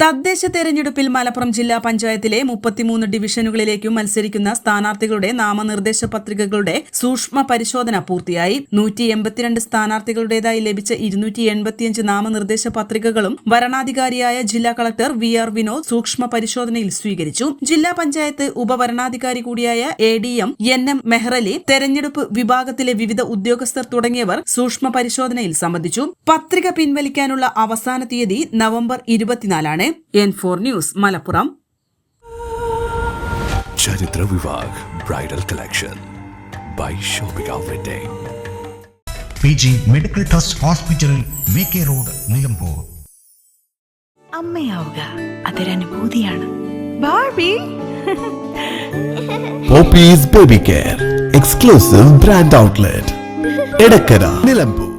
തദ്ദേശ തെരഞ്ഞെടുപ്പിൽ മലപ്പുറം ജില്ലാ പഞ്ചായത്തിലെ മുപ്പത്തിമൂന്ന് ഡിവിഷനുകളിലേക്കും മത്സരിക്കുന്ന സ്ഥാനാർത്ഥികളുടെ നാമനിർദ്ദേശ പത്രികകളുടെ സൂക്ഷ്മ പരിശോധന പൂർത്തിയായി. നൂറ്റി എൺപത്തിരണ്ട് സ്ഥാനാർത്ഥികളുടേതായി ലഭിച്ച ഇരുന്നൂറ്റി എൺപത്തിയഞ്ച് നാമനിർദ്ദേശ പത്രികകളും വരണാധികാരിയായ ജില്ലാ കളക്ടർ വി ആർ വിനോദ് സൂക്ഷ്മ പരിശോധനയിൽ സ്വീകരിച്ചു. ജില്ലാ പഞ്ചായത്ത് ഉപവരണാധികാരി കൂടിയായ A D M N M Mehrali തെരഞ്ഞെടുപ്പ് വിഭാഗത്തിലെ വിവിധ ഉദ്യോഗസ്ഥർ തുടങ്ങിയവർ സൂക്ഷ്മ പരിശോധനയിൽ സംബന്ധിച്ചു. പത്രിക പിൻവലിക്കാനുള്ള അവസാന തീയതി November ഇരുപത്തിനാലാണ്. N four news Malappuram. Charithra Vivah bridal collection. By shopping outlet P G medical trust hospital V K road Nilambur. അമ്മയാവുക. അതൊരനുഭൂതിയാണ് Barbie Poppies baby care exclusive brand outlet Edakkara Nilambur.